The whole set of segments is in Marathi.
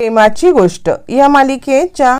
प्रेमाची गोष्ट. या मालिकेच्या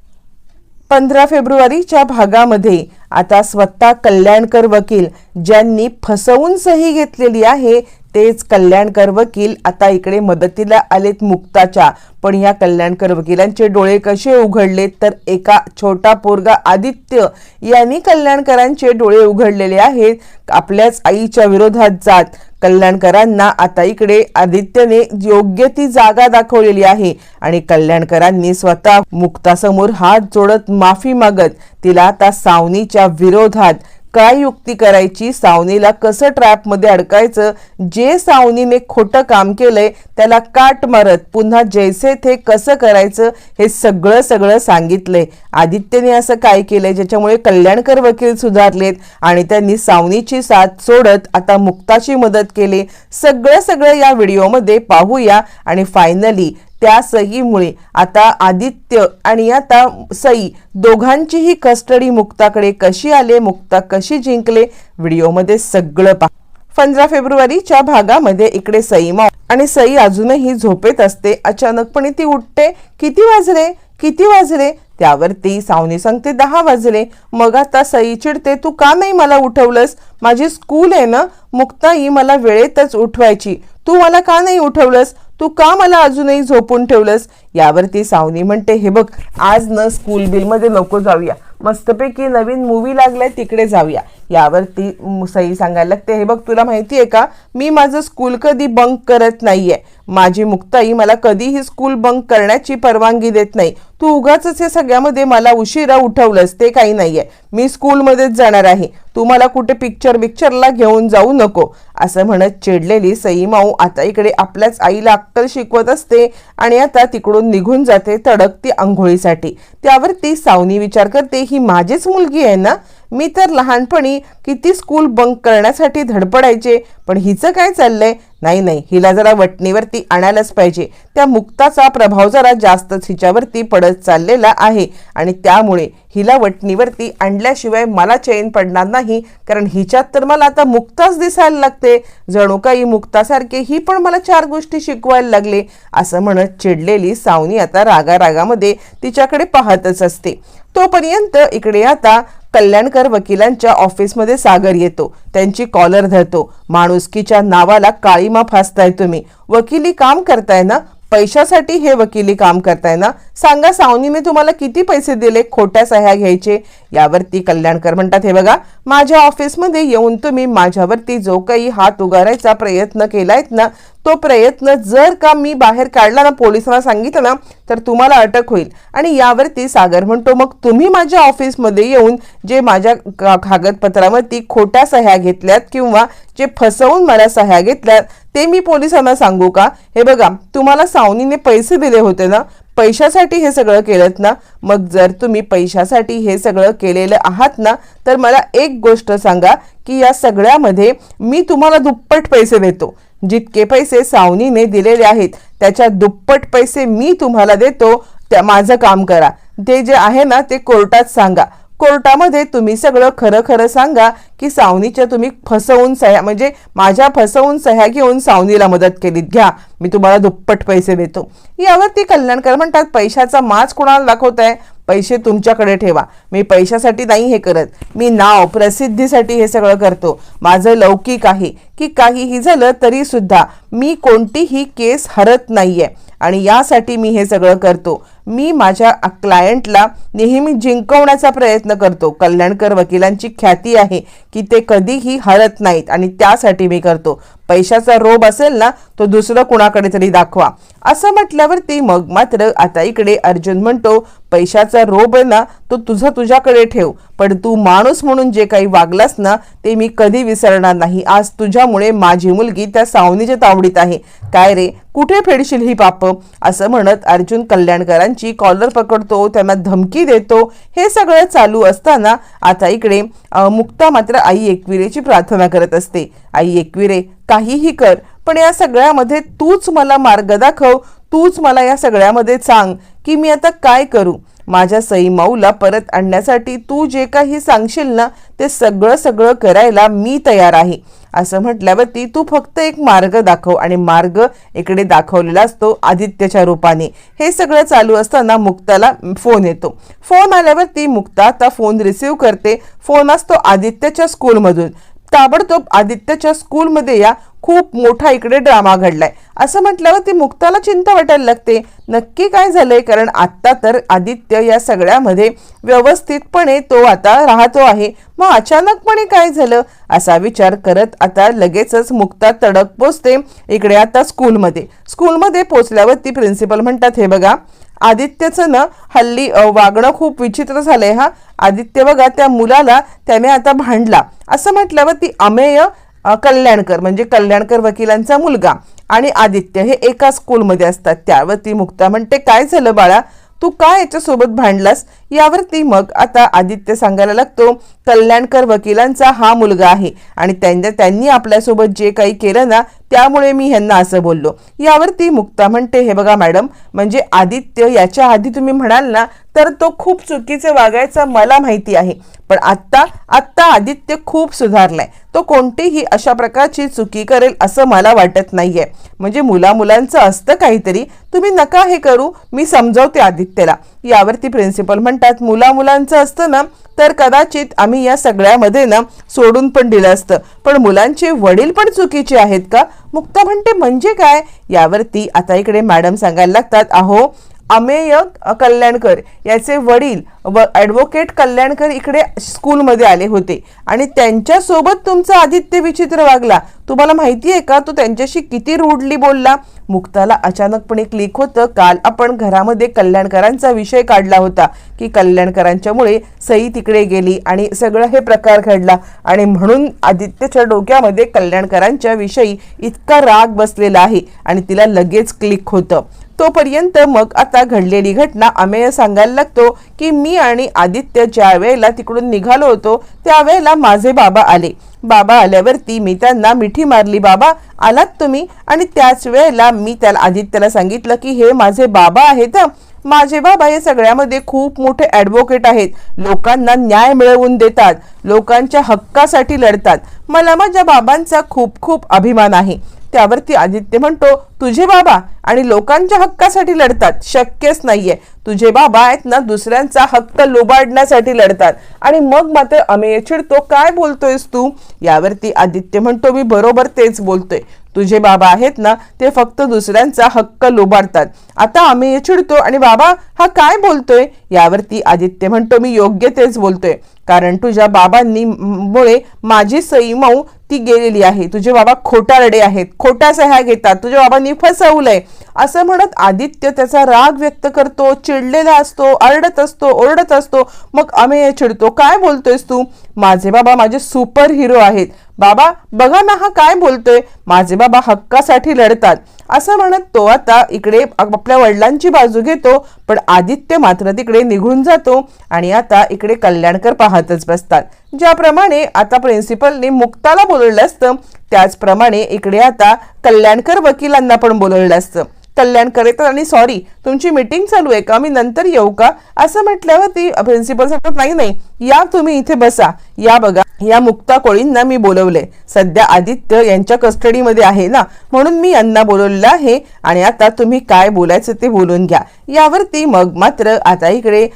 पंधरा फेब्रुवारीच्या भागामध्ये आता स्वतः कल्याणकर वकील ज्यांनी फसवून सही घेतलेली आहे तेच कल्याणकर वकील आता इकडे मदतीला आलेत मुक्ताच्या. पण या कल्याणकर वकिलांचे डोळे कसे उघडले तर एका छोटा पोरगा आदित्य यांनी कल्याणकरांचे डोळे उघडलेले आहेत. आपल्याच आईच्या विरोधात जात कल्याणकरांना आता इकडे आदित्यने योग्य ती जागा दाखवलेली आहे. आणि कल्याणकरांनी स्वतः मुक्तासमोर हात जोडत माफी मागत तिला आता सावनीच्या विरोधात काय युक्ती करायची? सावनीला कसं ट्रॅपमध्ये अडकायचं? जे सावनीने खोटं काम केलंय त्याला काट मारत पुन्हा जैसे थे कसं करायचं हे सगळं सगळं सांगितलंय. आदित्यने असं काय केलंय? ज्याच्यामुळे कल्याणकर वकील सुधारलेत आणि त्यांनी सावनीची साथ सोडत आता मुक्ताची मदत केली. सगळं सगळं या व्हिडिओमध्ये पाहूया आणि फायनली त्या सहीमुळे आता आदित्य आणि आता सई दोघांचीही कस्टडी मुक्ताकडे कशी आले मुक्ता कशी जिंकले व्हिडिओमध्ये सगळं पहा. पंधरा फेब्रुवारीच्या भागामध्ये इकडे सई माव आणि सई अजूनही झोपेत असते. अचानकपणे ती उठते. किती वाजले? किती वाजले? त्यावरती सावनी सांगते दहा वाजले. मग आता सई चिडते तू का नाही मला उठवलंस? माझी स्कूल आहे ना. मुक्ताई मला वेळेतच उठवायची. तू मला का नाही उठवलंस? तू का मला अजूनही झोपून ठेवलंस? यावरती सावनी म्हणते हे बघ आज न स्कूल बिलमध्ये नको जाऊया. मस्तपैकी नवीन मूवी लागलाय तिकडे जाऊया. यावरती म- सई सांगायला लागते हे बघ तुला माहिती आहे का? मी माझं स्कूल कधी बंक करत नाहीये. माझी मुक्ताई मला कधीही स्कूल बंक करण्याची परवानगी देत नाही. तू उगाच हे सगळ्यामध्ये मला उशिरा उठवलंस ते काही नाहीये. मी स्कूलमध्येच जाणार आहे. तू मला कुठे पिक्चर बिक्चरला घेऊन जाऊ नको. असं म्हणत चिडलेली सई माऊ आता इकडे आपल्याच आईला अक्कल शिकवत असते आणि आता तिकडून निघून जाते तडकती आंघोळीसाठी. त्यावर ती सावनी विचार करते ही माझीच मुलगी आहे ना? मी तर लहानपणी किती स्कूल बंक करण्यासाठी धडपडायचे पण हिचं काय चाललंय? नाही नाही हिला जरा वटणीवरती आणायलाच पाहिजे. त्या मुक्ताचा प्रभाव जरा जास्तच हिच्यावरती पडत चाललेला आहे आणि त्यामुळे हिला वटणीवरती आणल्याशिवाय मला चैन पडणार नाही कारण हिच्यात तर मला आता मुक्ताच दिसायला लागते. जणू काही मुक्तासारखे ही पण मला चार गोष्टी शिकवायला लागले असं म्हणत चिडलेली सावनी आता रागा रागामध्ये तिच्याकडे पाहतच असते. तोपर्यंत इकडे आता कल्याणकर वकिलांच्या ऑफिसमध्ये सागर येतो. त्यांची कॉलर धरतो. माणुसकीच्या नावाला काळीमा फासताय तुम्ही. वकिली काम करताय ना? पैशासाठी हे वकिली काम करताय ना? सांगा सावनीने तुम्हाला किती पैसे दिले? खोट्या सह्या घ्यायचे? यावरती कल्याणकर म्हणतात हे बघा माझ्या ऑफिसमध्ये येऊन तुम्ही माझ्यावरती जो काही हात उगारायचा प्रयत्न केलायत ना तो प्रयत्न जर का मी बाहेर काढला ना पोलिसांना सांगितलं ना तर तुम्हाला अटक होईल. आणि यावरती सागर म्हणतो मग तुम्ही माझ्या ऑफिसमध्ये येऊन जे माझ्या का- कागदपत्रावरती खोट्या सह्या घेतल्यात किंवा जे फसवून मला सह्या घेतल्यात ते मी पोलिसांना सांगू का? हे बघा तुम्हाला सावनीने पैसे दिले होते ना पैशासाठी हे सगळं केलं ना मग जर तुम्ही पैशासाठी हे सगळं केलेलं आहात ना तर मला एक गोष्ट सांगा की या सगळ्यामध्ये मी तुम्हाला दुप्पट पैसे देतो. जितके पैसे सावनीने दिलेले आहेत त्याच्या दुप्पट पैसे मी तुम्हाला देतो त्या माझं काम करा. ते जे आहे ना ते कोर्टात सांगा. कोर्टामध्ये तुम्ही सगळं खरं खरं सांगा की सावनीच्या तुम्ही फसवून सह्या म्हणजे माझ्या फसवून सह्या घेऊन सावनीला मदत केलीत. घ्या मी तुम्हाला दुप्पट पैसे देतो. यावरती कल्याणकर म्हणतात पैशाचा माज कोणाला दाखवताय? पैसे तुमच्याकडे ठेवा. मी पैशासाठी नाही हे करत. मी नाव प्रसिद्धीसाठी हे सगळं करतो. माझं लौकिक आहे की काहीही झालं तरीसुद्धा मी कोणतीही केस हरत नाही आहे आणि यासाठी मी हे सगळं करतो. मी माझ्या क्लायंटला नेहमी जिंकवण्याचा प्रयत्न करतो. कल्याणकर वकिलांची ख्याती आहे की ते कधीही हरत नाहीत आणि त्यासाठी मी करतो. पैशाचा रोब असेल ना तो दुसरं कुणाकडे तरी दाखवा. असं म्हटल्यावरती मग मात्र आता इकडे अर्जुन म्हणतो पैशाचा रोब ना तो तुझं तुझ्याकडे ठेव. पण तू माणूस म्हणून जे काही वागलास ना ते मी कधी विसरणार नाही. आज तुझ्यामुळे माझी मुलगी त्या सावनीच्या तावडीत आहे. काय रे कुठे फेडशील ही पाप? असं म्हणत अर्जुन कल्याणकरांची कॉलर पकडतो त्यांना धमकी देतो. हे सगळं चालू असताना आता इकडे मुक्ता मात्र आई एकविरेची प्रार्थना करत असते. आई एकविरे काहीही कर पण या सगळ्यामध्ये तूच मला मार्ग दाखव. तूच मला या सगळ्यामध्ये सांग. की मी आता काय करू? माझ्या सई माऊला परत आणण्यासाठी तू जे काही सांगशील ना ते सगळं सगळं करायला मी तयार आहे. असं म्हटल्यावरती तू फक्त एक मार्ग दाखव आणि मार्ग इकडे दाखवलेला असतो आदित्यच्या रूपाने. हे सगळं चालू असताना मुक्ताला फोन येतो. फोन आल्यावरती मुक्ता आता फोन रिसीव करते. फोन असतो आदित्यच्या स्कूलमधून. ताबडतोब आदित्यच्या स्कूलमध्ये या. खूप मोठा इकडे ड्रामा घडलाय. असं म्हटल्यावर ती मुक्ताला चिंता वाटायला लागते. नक्की काय झालंय? कारण आत्ता तर आदित्य या सगळ्यामध्ये व्यवस्थितपणे तो आता राहतो आहे. मग अचानकपणे काय झालं? असा विचार करत आता लगेचच मुक्ता तडक पोचते इकडे आता स्कूलमध्ये. स्कूलमध्ये पोचल्यावर ती प्रिन्सिपल म्हणतात हे बघा आदित्यचं ना हल्ली वागणं खूप विचित्र झालंय हा. आदित्य बघा त्या मुलाला त्याने आता भांडला. असं म्हटल्यावर ती अमेय कल्याणकर म्हणजे कल्याणकर वकिलांचा मुलगा. आणि आदित्य हे एका स्कूलमध्ये असतात. त्यावर ती मुक्ता म्हणते काय झालं बाळा? तू का याच्यासोबत भांडलास? यावरती मग आता आदित्य सांगायला लागतो कल्याणकर वकिलांचा हा मुलगा आहे आणि त्यांना त्यांनी आपल्यासोबत जे काही केलं ना त्यामुळे मी ह्यांना असं बोललो. यावरती मुक्ता म्हणते हे बघा मॅडम म्हणजे आदित्य याच्या आधी तुम्ही म्हणाल ना तर तो खूप चुकीचं वागायचा मला माहिती आहे. पण आत्ता आत्ता आदित्य खूप सुधारलाय. तो कोणतीही अशा प्रकारची चुकी करेल असं मला वाटत नाहीये. म्हणजे मुला मुलांचं असतं काहीतरी. तुम्ही नका हे करू. मी समजावते आदित्यला. यावरती प्रिन्सिपल म्हणतात मुला मुलांचं असतं ना तर कदाचित आम्ही या सगळ्यामध्ये ना सोडून पण दिलं असतं. पण मुलांचे वडील पण चुकीचे आहेत का? मुक्ता म्हणते म्हणजे काय? यावरती आता इकडे मॅडम सांगायला लागतात अहो अमेय कल्याणकर याचे वडील व ॲडव्होकेट कल्याणकर इकडे स्कूलमध्ये आले होते. आणि त्यांच्यासोबत तुमचा आदित्य विचित्र वागला. तुम्हाला माहिती आहे का? तो त्यांच्याशी किती रूढली बोलला. मुक्ताला अचानकपणे क्लिक होतं. काल आपण घरामध्ये कल्याणकरांचा विषय काढला होता की कल्याणकरांच्यामुळे सई तिकडे गेली आणि सगळं हे प्रकार घडला. आणि म्हणून आदित्यच्या डोक्यामध्ये कल्याणकरांच्या विषयी इतका राग बसलेला आहे आणि तिला लगेच क्लिक होतं. तोपर्यंत मग आता घडलेली घटना अमेय सांगायला लागतो की मी आणि आदित्य ज्या वेळेला तिकडून निघालो होतो त्यावेळेला माझे बाबा आले. बाबा आल्यावरती मी त्यांना मिठी मारली बाबा आलात तुम्ही? आणि त्याच वेळेला मी त्याला आदित्यला सांगितलं की हे माझे बाबा आहेत माझे बाबा हे सगळ्यामध्ये खूप मोठे ॲडव्होकेट आहेत. लोकांना न्याय मिळवून देतात. लोकांच्या हक्कासाठी लढतात. मला माझ्या बाबांचा खूप खूप अभिमान आहे. त्यावरती आदित्य म्हणतो तुझे बाबा आणि लोकांच्या हक्कासाठी लढतात शक्यच नाहीये. तुझे बाबा आहेत ना दुसऱ्यांचा हक्क लोबाडण्यासाठी लढतात. आणि मग मात्र अमेय चिडतो काय बोलतोयस तू? यावरती आदित्य म्हणतो मी बरोबर तेच बोलतोय. तुझे बाबा आहेत ना ते फक्त दुसऱ्यांचा हक्क लोबाडतात. आता अमेय चिडतो आणि बाबा हा काय बोलतोय? यावरती आदित्य म्हणतो मी योग्य तेच बोलतोय. कारण तुझ्या बाबांनी मुळे माझी सई मऊ ती गेलेली आहे. तुझे बाबा खोटारडे आहेत. खोट्या सह्या घेतात. तुझ्या बाबांनी फसवलंय. असं म्हणत आदित्य त्याचा राग व्यक्त करतो चिडलेला असतो आरडत असतो ओरडत असतो. मग अमेय चिडतो काय बोलतोयस तू? माझे बाबा माझे सुपर हिरो आहेत. बाबा बघा ना हा काय बोलतोय. माझे बाबा हक्कासाठी लढतात. असं म्हणत तो आता इकडे आपल्या वडिलांची बाजू घेतो पण आदित्य मात्र तिकडे निघून जातो आणि आता इकडे कल्याणकर पाहतच बसतात. ज्याप्रमाणे आता प्रिन्सिपलने मुक्ताला बोलवलं असतं त्याचप्रमाणे इकडे आता कल्याणकर वकिलांना पण बोलवलं असतं. कल्याणकर येतात आणि सॉरी तुमची मीटिंग चालू आहे का? मी नंतर येऊ का? असं म्हटल्यावरती प्रिन्सिपल सांगतात नाही नाही या तुम्ही इथे बसा. या बघा या मुक्ता कोळींना मी बोलवले सध्या आदित्य यांच्या कस्टडीमध्ये आहे ना? म्हणून मी यांना बोलवलेलं आहे आणि आता तुम्ही काय बोलायचं ते बोलून घ्या. यावरती मग मात्र आता इकडे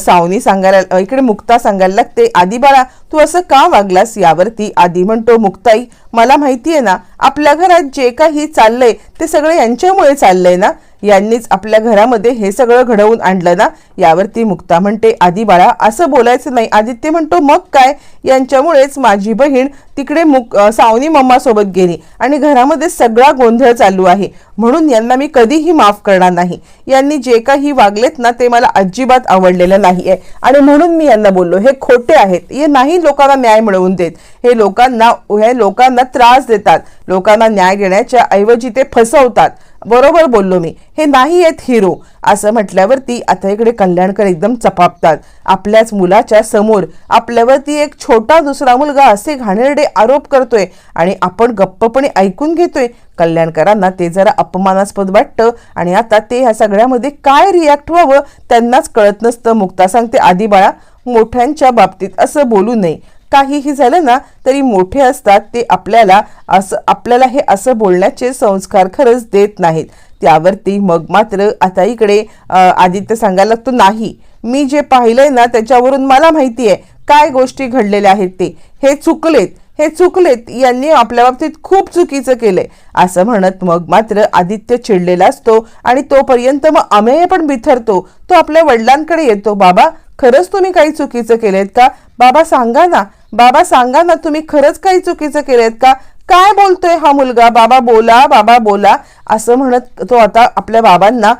सावनी सांगायला इकडे मुक्ता सांगायला लागते. आधी बाळा तू असं का वागलास? यावरती आधी म्हणतो मुक्ताई मला माहिती आहे ना आपल्या घरात जे काही चाललंय ते सगळं यांच्यामुळे चाललंय ना? यांनीच आपल्या घरामध्ये हे सगळं घडवून आणलं ना? यावरती मुक्ता म्हणते आधी बाळा असं बोलायचं नाही. आदित्य म्हणतो मग काय? यांच्यामुळेच माझी बहीण तिकडे मुक सावनी मम्मासोबत गेली आणि घरामध्ये सगळा गोंधळ चालू आहे. म्हणून यांना मी कधीही माफ करणार नाही. यांनी जे काही वागलेत ना ते मला अजिबात आवडलेलं नाही आहे आणि म्हणून मी यांना बोललो हे खोटे आहेत. हे नाही लोकांना न्याय मिळवून देत. हे लोकांना हे लोकांना त्रास देतात. लोकांना न्याय देण्याच्या ऐवजी ते फसवतात. बरोबर बोललो मी. हे नाही आहेत हिरो. असं म्हटल्यावरती आता इकडे कल्याणकर एकदम चपापतात. आपल्याच मुलाच्या समोर. आपल्यावरती एक छोटा दुसरा मुलगा असे घाणेरडे आरोप करतोय. आणि आपण गप्पपणे ऐकून घेतोय. कल्याणकरांना ते जरा अपमानास्पद वाटतं. आणि आता ते ह्या सगळ्यामध्ये काय रिॲक्ट व्हावं त्यांनाच कळत नसतं. मुक्ता सांगते आधी बाळा मोठ्यांच्या बाबतीत असं बोलू नये. काहीही झालं ना तरी मोठे असतात. ते आपल्याला असं आपल्याला हे असं बोलण्याचे संस्कार खरंच देत नाहीत. त्यावरती मग मात्र आता इकडे आदित्य सांगायला लागतो नाही मी जे पाहिलंय ना त्याच्यावरून मला माहिती आहे काय गोष्टी घडलेल्या आहेत ते. हे चुकलेत हे चुकलेत यांनी आपल्या बाबतीत खूप चुकीचं केलंय. असं म्हणत मग मात्र आदित्य चिडलेला असतो आणि तोपर्यंत मग अमेय पण बिथरतो. तो आपल्या वडिलांकडे येतो बाबा खरंच तुम्ही काही चुकीचं केलेत का? बाबा सांगा ना. बाबा सांगा ना तुम्ही खरंच काही चुकीचं केलेत का? काय बोलतोय हा मुलगा? बाबा बोला बाबा बोला. असं म्हणत तो आता आपल्या बाबांना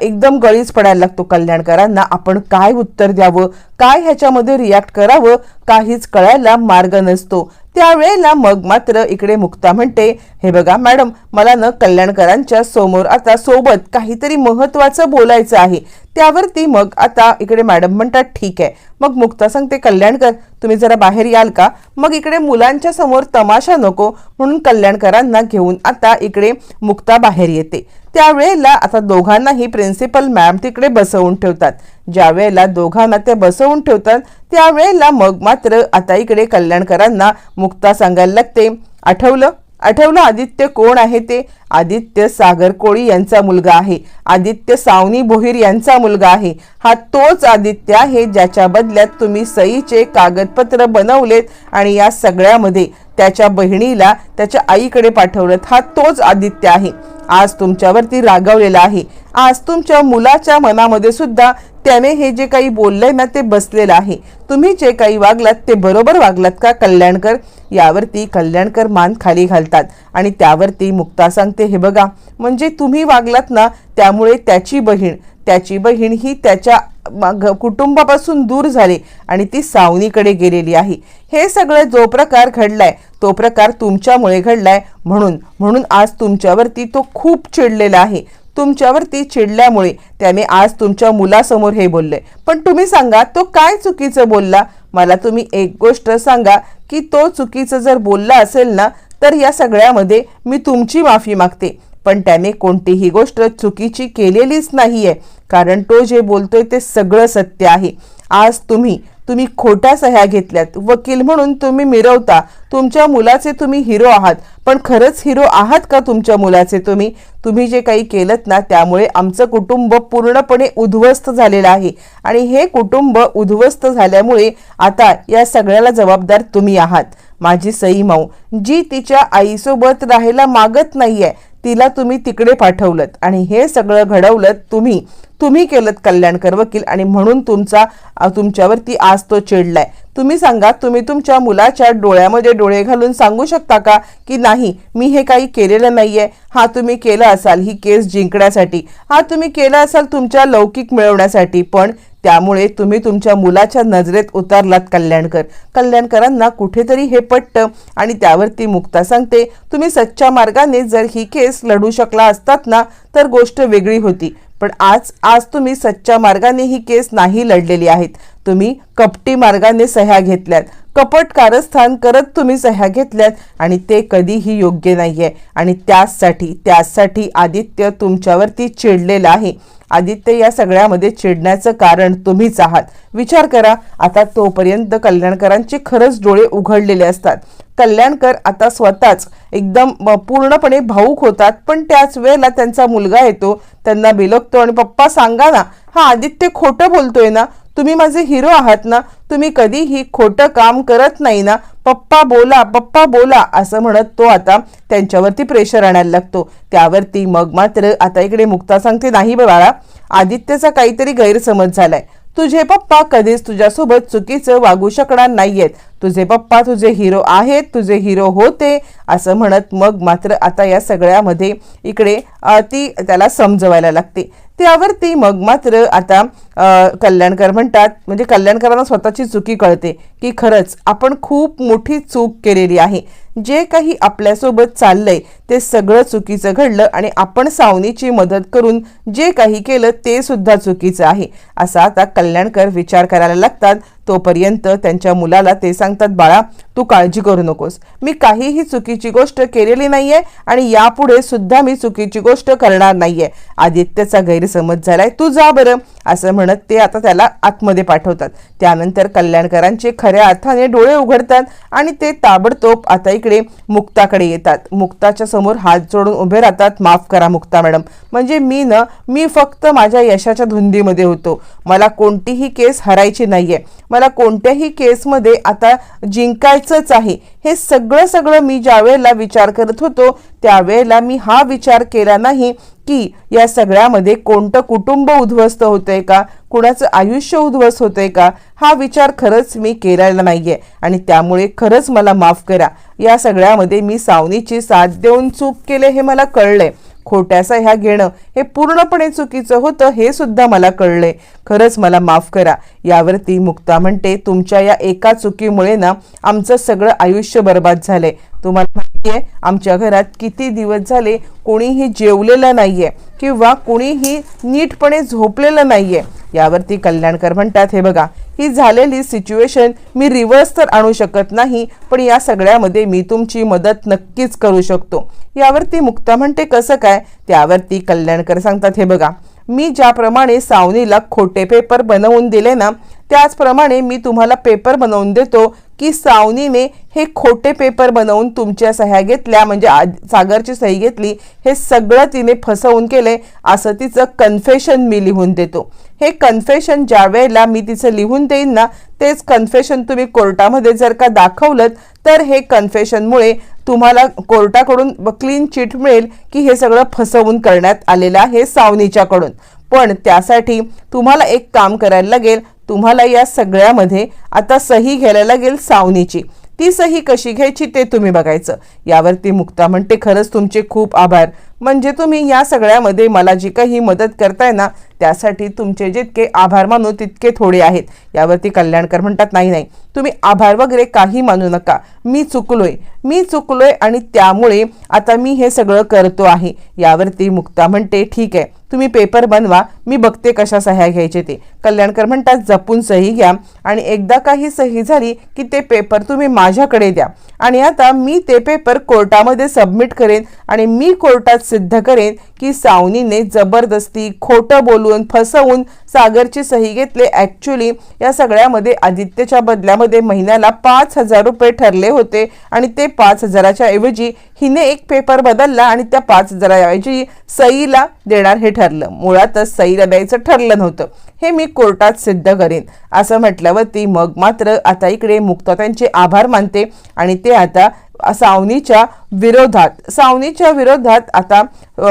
एकदम गळीच पडायला लागतो कल्याणकरांना. आपण काय उत्तर द्यावं? काय ह्याच्यामध्ये रिॲक्ट करावं? काहीच कळायला मार्ग नसतो. त्यावेळेला मग मात्र इकडे मुक्ता म्हणते हे बघा मॅडम मला न कल्याणकरांच्या समोर आता सोबत काहीतरी महत्वाचं बोलायचं आहे. त्यावरती मग आता इकडे मॅडम म्हणतात ठीक आहे. मग मुक्ता सांगते कल्याणकर तुम्ही जरा बाहेर याल का? मग इकडे मुलांच्या समोर तमाशा नको म्हणून कल्याणकरांना घेऊन आता इकडे मुक्ता बाहेर येते. त्यावेळेला आता दोघांनाही प्रिन्सिपल मॅम तिकडे बसवून ठेवतात. ज्या वेळेला दोघांना ते बसवून ठेवतात त्यावेळेला मग मात्र आता इकडे कल्याणकरांना मुक्ता सांगायला लागते आठवलं? आठवलं आदित्य कोण आहे ते? आदित्य सागर कोळी यांचा मुलगा आहे. आदित्य सावनी भोईर यांचा मुलगा आहे. हा तोच आदित्य आहे ज्याच्या बदल्यात तुम्ही सईचे कागदपत्र बनवलेत आणि या सगळ्यामध्ये त्याच्या बहिणीला त्याच्या आईकडे पाठवलं हा तोच आदित्य आहे. आज तुमच्यावरती रागावलेला आहे. आज तुमच्या मुलाच्या मनामध्ये सुद्धा त्याने हे जे काही बोललंय ना ते बसलेलं आहे. तुम्ही जे काही वागलात ते बरोबर वागलात का कल्याणकर? यावरती कल्याणकर मान खाली घालतात. आणि त्यावरती मुक्ता सांगते हे बघा म्हणजे तुम्ही वागलात ना त्यामुळे त्याची बहीण त्याची बहीण ही त्याच्या कुटुंबापासून दूर झाले आणि ती सावनीकडे गेलेली आहे. हे सगळं जो प्रकार घडलाय तो प्रकार तुमच्यामुळे घडलाय म्हणून म्हणून आज तुमच्यावरती तो खूप चिडलेला आहे. तुमच्यावरती चिडल्यामुळे त्याने आज तुमच्या मुलासमोर हे बोलले. पण तुम्ही सांगा तो काय चुकीचं बोलला? मला तुम्ही एक गोष्ट सांगा की तो चुकीचं जर बोलला असेल ना तर या सगळ्यामध्ये मी तुमची माफी मागते. पण त्याने कोणतीही गोष्ट चुकीची केलेलीच नाही आहे कारण तो जे बोलतोय ते सगळं सत्य आहे. आज तुम्ही तुम्ही खोट्या सह्या घेतल्यात. वकील म्हणून तुम्ही मिरवता. तुमच्या मुलाचे तुम्ही हिरो आहात. पण खरंच हिरो आहात का तुमच्या मुलाचे तुम्ही? तुम्ही जे काही केलं ना त्यामुळे आमचं कुटुंब पूर्णपणे उद्ध्वस्त झालेलं आहे. आणि हे कुटुंब उद्ध्वस्त झाल्यामुळे आता या सगळ्याला जबाबदार तुम्ही आहात. माझी सई माऊ जी तिच्या आईसोबत राहायला मागत नाही आहे तिला तुम्ही तिकडे पाठवलं आणि हे सगळं घडवलं तुम्ही. तुम्ही केलं कल्याणकर वकील आणि म्हणून तुमचा तुमच्यावरती आज तो चिडलाय. तुम्ही सांगा तुम्ही तुमच्या मुलाच्या डोळ्यामध्ये डोळे घालून सांगू शकता का की नाही मी हे काही केलेलं नाही आहे हा तुम्ही केलं असाल ही केस जिंकण्यासाठी. हा तुम्ही केलं असाल तुमच्या लौकिक मिळवण्यासाठी. पण त्यामुळे तुम्ही तुमच्या मुलाच्या नजरेत उतारलात कल्याणकर. कल्याणकरांना कुठेतरी हे पटतं आणि त्यावरती मुक्ता सांगते तुम्ही सच्च्या मार्गाने जर ही केस लढू शकला असतात ना तर गोष्ट वेगळी होती. पण आज आज तुम्ही सच्च्या मार्गाने ही केस नाही लढलेली आहेत. तुम्ही कपटी मार्गाने सह्या घेतल्यात. कपट कारस्थान करत तुम्ही सह्या घेतल्यात आणि ते कधीही योग्य नाही आहे आणि त्याचसाठी त्याचसाठी आदित्य तुमच्यावरती चिडलेला आहे. आदित्य या सगळ्यामध्ये चिडण्याचं कारण तुम्हीच आहात. विचार करा आता तोपर्यंत कल्याणकरांचे खरंच डोळे उघडलेले असतात. कल्याणकर आता स्वतःच एकदम म- पूर्णपणे भाऊक होतात पण त्याच वेळेला त्यांचा मुलगा येतो त्यांना बिलगतो आणि पप्पा सांगा ना हा आदित्य खोटं बोलतोय ना तुम्ही माझे हिरो आहात ना तुम्ही कधीही खोटं काम करत नाही ना पप्पा बोला पप्पा बोला असं म्हणत तो आता त्यांच्यावरती प्रेशर आणायला लागतो. त्यावरती मग मात्र आता इकडे मुक्ता सांगते नाही बाळा आदित्यचा काहीतरी गैरसमज झालाय. तुझे पप्पा कधीच तुझ्यासोबत चुकीचं वागू शकणार नाहीयेत. तुझे पप्पा तुझे हिरो आहेत तुझे हिरो होते असं म्हणत मग मात्र आता या सगळ्यामध्ये इकडे ती त्याला समजवायला लागते. त्यावरती मग मात्र आता कल्याणकर म्हणतात म्हणजे कल्याणकरांना स्वतःची चुकी कळते की खरंच आपण खूप मोठी चूक केलेली आहे. जे काही आपल्यासोबत चाललंय ते सगळं चुकीचं घडलं आणि आपण सावनीची मदत करून जे काही केलं ते सुद्धा चुकीचं आहे. असा आता कल्याणकर विचार करायला लागतात. तोपर्यंत त्यांच्या मुलाला ते सांगतात बाळा तू काळजी करू नकोस. मी काहीही चुकीची गोष्ट केलेली नाहीये आणि यापुढे सुद्धा मी चुकीची गोष्ट करणार नाहीये. आदित्यचा गैरसमज झालाय. तू जा बरं. असं म्हणत ते आता त्याला आतमध्ये पाठवतात. त्यानंतर कल्याणकरांचे खऱ्या अर्थाने डोळे उघडतात आणि ते ताबडतोब आता इकडे मुक्ताकडे येतात. मुक्ताच्या समोर हात जोडून उभे राहतात. माफ करा मुक्ता मॅडम. म्हणजे मी न मी फक्त माझ्या यशाच्या धुंदीमध्ये होतो. मला कोणतीही केस हरायची नाही आहे मला कोणत्याही केसमध्ये आता जिंकायचंच आहे. हे सगळं सगळं मी ज्या वेळेला विचार करत होतो त्यावेळेला मी हा विचार केला नाही की या सगळ्यामध्ये कोणतं कुटुंब उद्ध्वस्त होतंय का? कुणाचं आयुष्य उद्ध्वस्त होतंय का? हा विचार खरंच मी केलेला नाहीये. आणि त्यामुळे खरंच मला माफ करा. या सगळ्यामध्ये मी सावनीची साथ देऊन चूक केले हे मला कळलंय. खोट्याचा ह्या घेणं हे पूर्णपणे चुकीचं होतं हे सुद्धा मला कळलंय. खरंच मला माफ करा. यावरती मुक्ता म्हणते तुमच्या या एका चुकीमुळे ना आमचं सगळं आयुष्य बर्बाद झालंय. तुम्हाला माहिती आहे आमच्या घरात किती दिवस झाले कोणीही जेवलेलं नाहीये किंवा कोणीही नीटपणे झोपलेलं नाहीये. यावरती कल्याणकर म्हणतात हे बघा ही झालेली सिच्युएशन मी रिव्हर्स तर आणू शकत नाही पण या सगळ्यामध्ये मी तुमची मदत नक्कीच करू शकतो. यावरती मुक्ता म्हणते कसं काय? त्यावरती कल्याणकर सांगतात हे बघा मी ज्याप्रमाणे सावनीला खोटे पेपर बनवून दिले ना त्याचप्रमाणे मी तुम्हाला पेपर बनवून देतो की सावनीने हे खोटे पेपर बनवून तुमच्या सह्या घेतल्या म्हणजे सागरची सही घेतली हे सगळं तिने फसवून केले असं तिचं कन्फेशन मी लिहून देतो. हे कन्फेशन ज्या वेळेला मी तिचं लिहून देईन ना तेच कन्फेशन तुम्ही कोर्टामध्ये जर का दाखवलं तर हे कन्फेशनमुळे तुम्हाला कोर्टाकडून क्लीन चिट मिळेल की हे सगळं फसवून करण्यात आलेलं आहे सावनीच्याकडून. पण त्यासाठी तुम्हाला एक काम करायला लागेल तुम्हाला या सगळ्यामध्ये आता सही घ्यायला लागेल सावनीची. ती सही कशी घ्यायची ते तुम्ही बघायचं. यावरती मुक्ता म्हणते खरंच तुमचे खूप आभार. म्हणजे तुम्ही या सगळ्यामध्ये मला जी काही मदत करताय ना त्यासाठी तुमचे जितके आभार मानू तितके थोडे आहेत. यावरती कल्याणकर म्हणतात नाही नाही. तुम्ही आभार वगैरे काही मानू नका. मी चुकलोय. मी चुकलोय आणि त्यामुळे आता मी हे सगळं करतो आहे. यावरती मुक्ता म्हणते ठीक आहे. तुम्ही पेपर बनवा मी बघते कशा सह्या घ्यायचे ते. कल्याणकर म्हणतात जपून सही घ्या आणि एकदा काही सही झाली की ते पेपर तुम्ही माझ्याकडे द्या. आणि आता मी ते पेपर कोर्टामध्ये सबमिट करेन आणि मी कोर्टात सिद्ध करेन की सावनीने जबरदस्ती खोटं बोलून फसवून सागरची सही घेतले. ॲक्च्युली या सगळ्यामध्ये आदित्यच्या बदल्यामध्ये महिन्याला पाच हजार रुपये ठरले होते आणि ते पाच हजाराच्या ऐवजी हिने एक पेपर बदलला आणि त्या पाच हजाराऐवजी सईला देणार हे ठरलं. मुळातच सईला द्यायचं ठरलं नव्हतं. हे मी कोर्टात सिद्ध करेन. असं म्हटल्यावरती मग मात्र आता इकडे मुक्ता त्यांचे आभार मानते आणि ते आता सावनीच्या विरोधात सावनीच्या विरोधात आता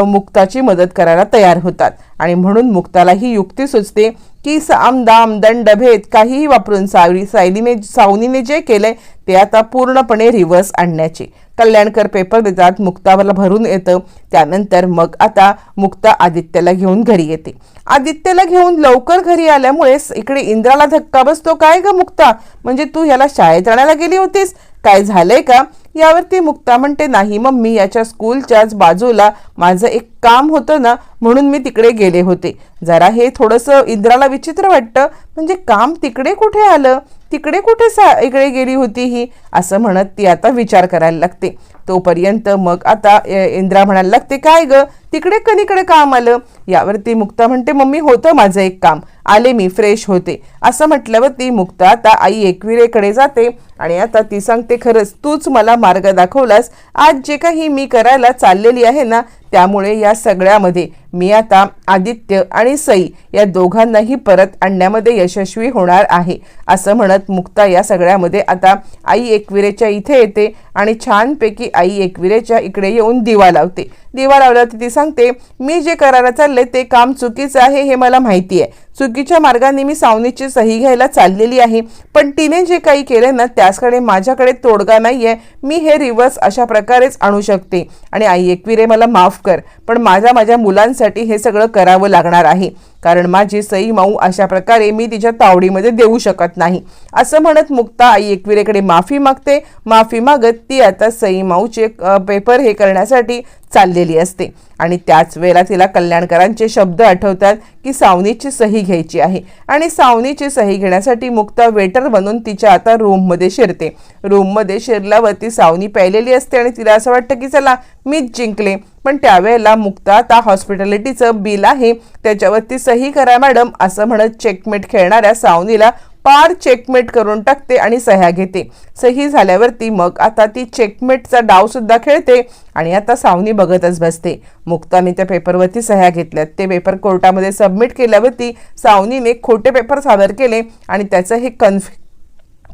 मुक्ताची मदत करायला तयार होतात. आणि म्हणून मुक्ताला ही युक्ती सुचते की साम दाम दंड भेद काहीही वापरून सावरी सायलीने सावनीने जे केले ते आता पूर्णपणे रिव्हर्स आणण्याचे. कल्याणकर पेपर देतात मुक्ताला भरून येतं त्यानंतर मग आता मुक्ता आदित्यला घेऊन घरी येते. आदित्यला घेऊन लवकर घरी आल्यामुळे इकडे इंद्राला धक्का बसतो. काय ग मुक्ता? म्हणजे तू याला शाळेत आणायला गेली होतीस? काय झालंय का? यावरती मुक्ता म्हणते नाही मम्मी याच्या स्कूलच्याच बाजूला माझं एक काम होतं ना म्हणून मी तिकडे गेले होते. जरा हे थोडंसं इंद्राला विचित्र वाटतं. म्हणजे काम तिकडे कुठे आलं? तिकडे कुठे सा इकडे गेली होती ही? असं म्हणत ती आता विचार करायला लागते. तोपर्यंत मग आता इंद्रा म्हणायला लागते काय ग? तिकडे कधीकडे काम आलं. यावरती मुक्ता म्हणते मम्मी होतं माझं एक काम. आले मी फ्रेश होते. असं म्हटल्यावर ती मुक्ता आता आई एकविरेकडे जाते आणि आता ती सांगते खरंच तूच मला मार्ग दाखवलास. आज जे काही मी करायला चाललेली आहे ना त्यामुळे या सगळ्यामध्ये मी आता आदित्य आणि सई या दोघांनाही परत आणण्यामध्ये यशस्वी होणार आहे असं म्हणत मुक्ता या सगळ्यामध्ये आता आई एकविरेच्या इथे येते आणि छानपैकी आई एकविरेच्या इकडे येऊन दिवा लावते. दिवा लावल्यावरती ती सांगते मी जे करायला चालले ते काम चुकीचं आहे हे मला माहिती आहे. चुकीच्या मार्गाने मी सावनीची सही घ्यायला चाललेली आहे पण तिने जे काही केले ना त्याचकडे माझ्याकडे तोडगा नाही आहे मी हे रिव्हर्स अशा प्रकारेच आणू शकते. आणि आई एकविरे मला माफ कर पण माझ्या माझ्या मुलांसाठी हे सगळं करावं लागणार आहे. कारण माझी सई माऊ अशा प्रकारे मी तिच्या तावडीमध्ये देऊ शकत नाही. असं म्हणत मुक्ता आई एकविरेकडे माफी मागते. माफी मागत ती आता सई माऊचे पेपर हे करण्यासाठी चाललेली असते. आणि त्याच वेळेला तिला कल्याणकरांचे शब्द आठवतात की सावनीची सही घ्यायची आहे. आणि सावनीची सही घेण्यासाठी मुक्ता वेटर बनून तिच्या आता रूममध्ये शिरते. रूममध्ये शिरल्यावरती सावनी प्यायलेली असते आणि तिला असं वाटतं की चला मीच जिंकले. पण त्यावेळेला मुक्ता आता हॉस्पिटॅलिटीचं बिल आहे. त्याच्यावरती सही करा मॅडम असं म्हणत चेकमेट खेळणाऱ्या सावनीला पार चेकमेट करून टाकते आणि सह्या घेते. सही झाल्यावरती मग आता ती चेकमेटचा डाव सुद्धा खेळते आणि आता सावनी बघतच बसते. मुक्ताने त्या पेपरवरती सह्या घेतल्यात. ते पेपर कोर्टामध्ये सबमिट केल्यावरती सावनीने खोटे पेपर सादर केले आणि त्याचं हे कन्फ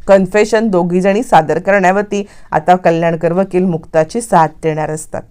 कन्फेशन दोघीजणी सादर करण्यावरती आता कल्याणकर वकील मुक्ताची साथ देणार असतात.